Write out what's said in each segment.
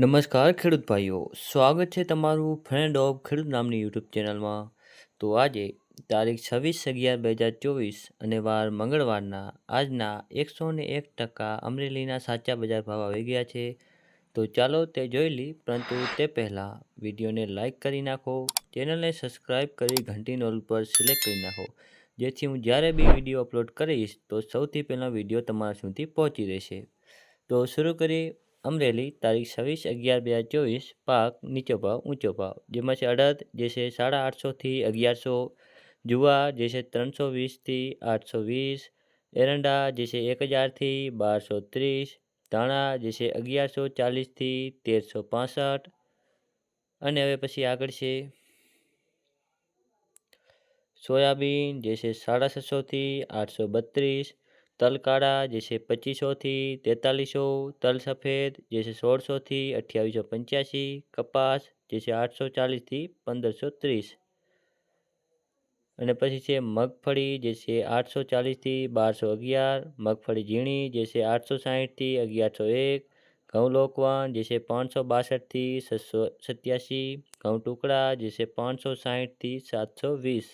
નમસ્કાર ખેડૂત ભાઈઓ, સ્વાગત છે તમારું ફ્રેન્ડ ઓફ ખેડૂત નામની યુટ્યુબ ચેનલમાં. તો આજે તારીખ છવ્વીસ અગિયાર બે હજાર ચોવીસ અને વાર મંગળવારના આજના એકસો ને એક ટકા અમરેલીના સાચા બજાર ભાવ આવી ગયા છે. તો ચાલો તે જોઈ લઈ પરંતુ તે પહેલાં વિડીયોને લાઇક કરી નાખો, ચેનલને સબસ્ક્રાઈબ કરી ઘંટી નોલ પર સિલેક્ટ કરી નાખો, જેથી હું જ્યારે બી વીડિયો અપલોડ કરીશ તો સૌથી પહેલાં વીડિયો તમારા સુધી પહોંચી રહેશે. તો શરૂ કરી અમરેલી, તારીખ છવ્વીસ અગિયાર બે હજાર ચોવીસ, પાક નીચો ભાવ, ઊંચો ભાવ. જેમાં છે અડદ, જે છે સાડા આઠસોથી અગિયારસો, જુવાર, જે છે ત્રણસો વીસથી આઠસો વીસ, એરંડા, જે છે એક હજારથી બારસો ત્રીસ, ધાણા, જે છે અગિયારસો ચાલીસથી તેરસો પાસઠ. અને હવે પછી આગળ છે સોયાબીન, જે છે સાડા છસોથી આઠસો બત્રીસ તલ કાળા જે છે પચીસોથી તેતાલીસો, તલ સફેદ, જે છે સોળસોથી અઠ્યાવીસો પંચ્યાસી, કપાસ, જે છે આઠસો ચાલીસથી પંદરસો ત્રીસ. અને પછી છે મગફળી, જે છે આઠસો ચાલીસથી બારસો અગિયાર, મગફળી ઝીણી, જે છે આઠસો સાહીઠથી અગિયારસો એક, ઘઉં લોકવાન, જે છે પાંચસો બાસઠથી છસો સત્યાસી, ઘઉં ટુકડા, જે છે પાંચસો સાહીઠથી સાતસો વીસ.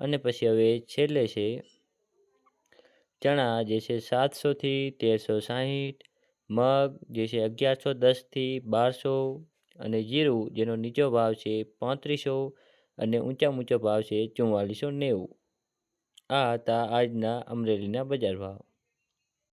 અને પછી હવે છેલ્લે છે ચણા જે છે સાતસોથી તેરસો સાહીઠ, મગ જે છે અગિયારસો દસથી બારસો અને જીરું જેનો નીચો ભાવ છે પાંત્રીસો અને ઊંચા ઊંચો ભાવ છે ચુમ્માલીસો નેવું. આ હતા આજના અમરેલીના બજાર ભાવ.